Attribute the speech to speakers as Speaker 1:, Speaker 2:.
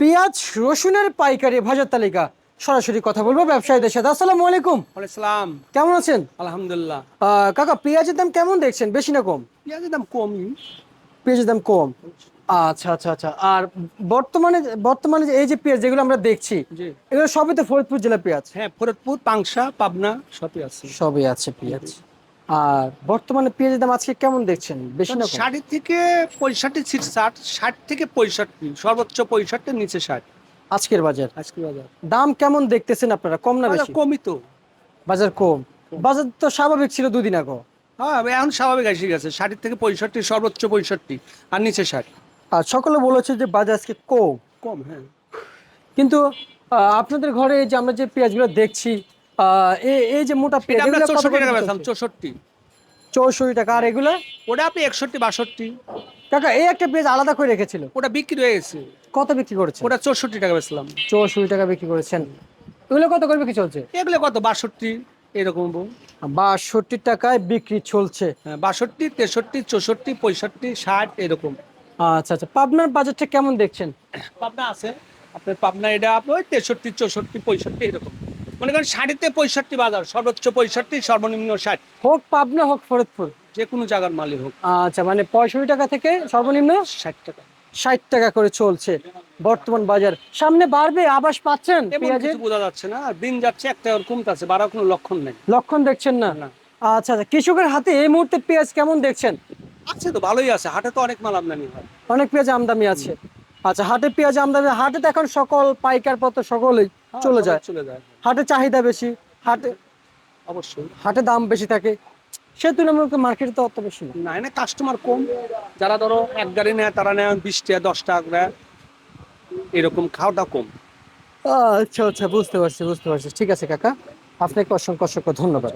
Speaker 1: পেঁয়াজ রসুনের পাইকারি ভাজার তালিকা। সরাসরি কথা বলব ব্যবসায়ীদের সাথে। আসসালামু আলাইকুম।
Speaker 2: ওয়ালাইসালাম
Speaker 1: কেমন আছেন?
Speaker 2: আলহামদুলিল্লাহ।
Speaker 1: কাকা পেঁয়াজের দাম কেমন দেখছেন? বেশি না কম?
Speaker 2: পেঁয়াজের দাম কমই
Speaker 1: পেঁয়াজের দাম কম? আচ্ছা আচ্ছা আচ্ছা। আর বর্তমানে বর্তমানে এই যে পেঁয়াজ যেগুলো আমরা দেখছি এগুলো সবই তো ফরিদপুর জেলা পেঁয়াজ?
Speaker 2: হ্যাঁ ফরিদপুর পাংশা পাবনা সবই আছে।
Speaker 1: সবই আছে পেঁয়াজ। আর বর্তমানে পেঁয়াজের দাম আজকে কেমন দেখছেন? বেশি না
Speaker 2: ষাট থেকে পঁয়ষট্টি ছিট ষাট ষাট থেকে পঁয়ষট্টি সর্বোচ্চ পঁয়ষট্টির নিচে ষাট।
Speaker 1: আজকের বাজার?
Speaker 2: আজকের বাজার।
Speaker 1: দাম কেমন দেখতেছেন আপনারা? কম না বেশি?
Speaker 2: কমই তো।
Speaker 1: বাজার কম। বাজার তো স্বাভাবিক ছিল দুদিন আগে।
Speaker 2: হ্যাঁ এখন স্বাভাবিক এসে গেছে। ষাট থেকে পঁয়ষট্টি সর্বোচ্চ পঁয়ষট্টি আর নিচে ষাট।
Speaker 1: আর সকলে বলেছে যে বাজার আজকে কম।
Speaker 2: কম হ্যাঁ।
Speaker 1: কিন্তু আপনাদের ঘরে যে আমরা যে পেঁয়াজগুলো দেখছি এই- এই যে মোটা পেঁয়াজ
Speaker 2: আমরা চৌষট্টি টাকা বেচলাম চৌষট্টি।
Speaker 1: চৌষট্টি টাকা আর এগুলো?
Speaker 2: ওটা আপনি একষট্টি বাষট্টি।
Speaker 1: কাকা এই একটা পেঁয়াজ আলাদা করে রেখেছিল।
Speaker 2: ওটা বিক্রি হয়ে গেছে।
Speaker 1: কত বিক্রি করেছেন?
Speaker 2: ওটা চৌষট্টি টাকা বেচলাম।
Speaker 1: চৌষট্টি টাকা বিক্রি করেছেন। এগুলো কত করে বিক্রি চলছে?
Speaker 2: এগুলো কত? বাষট্টি এরকম
Speaker 1: বাষট্টি টাকায় বিক্রি চলছে।
Speaker 2: হ্যাঁ, বাষট্টি তেষট্টি চৌষট্টি পঁয়ষট্টি ষাট এরকম।
Speaker 1: আচ্ছা আচ্ছা পাবনার বাজারটা কেমন দেখছেন?
Speaker 2: পাবনা আছে। আপনার পাবনা এটা আপনার তেষট্টি চৌষট্টি পঁয়ষট্টি এরকম। মনে করেন ষাটিতে পঁয়ষট্টি বাজার সর্বোচ্চ পঁয়ষট্টি সর্বনিম্ন ষাট।
Speaker 1: হোক পাবনা হোক ফরিদপুর।
Speaker 2: যে কোনো জায়গার মালিক হোক।
Speaker 1: আচ্ছা মানে পঁয়ষট্টি টাকা থেকে সর্বনিম্ন
Speaker 2: ষাট টাকা।
Speaker 1: ষাট টাকা করে চলছে বর্তমান বাজার। সামনে বাড়বে আবাস পাচ্ছেন
Speaker 2: বোঝা যাচ্ছে না আর দিন যাচ্ছে একটা কমতেছে বাড়ার কোনো লক্ষণ নেই।
Speaker 1: লক্ষণ দেখছেন না?
Speaker 2: না।
Speaker 1: আচ্ছা আচ্ছা কৃষকের হাতে এই মুহূর্তে পেঁয়াজ কেমন দেখছেন?
Speaker 2: আছে তো ভালোই আছে হাটে তো অনেক মাল আমদানি হয়।
Speaker 1: অনেক পেঁয়াজ আমদানি আছে। আচ্ছা হাটে পেঁয়াজ আমদানি হাটে তো এখন সকল পাইকার পত্র সকলেই
Speaker 2: হ্যাঁ,
Speaker 1: চলে যায়।
Speaker 2: চলে যায়।
Speaker 1: হাটে চাহিদা বেশি হাটে
Speaker 2: অবশ্যই।
Speaker 1: হাটে দাম বেশি থাকে সে তুলনামূলক মার্কেটে তো অত বেশি না।
Speaker 2: না কাস্টমার কম। যারা ধরো এক গাড়ি নেয় তারা নেয় বিশ টাকা দশ টাকা করে। এরকম খাওয়াটা কম।
Speaker 1: আচ্ছা আচ্ছা বুঝতে পারছি বুঝতে পারছি। ঠিক আছে কাকা। আপনাকে অসংখ্য অসংখ্য ধন্যবাদ।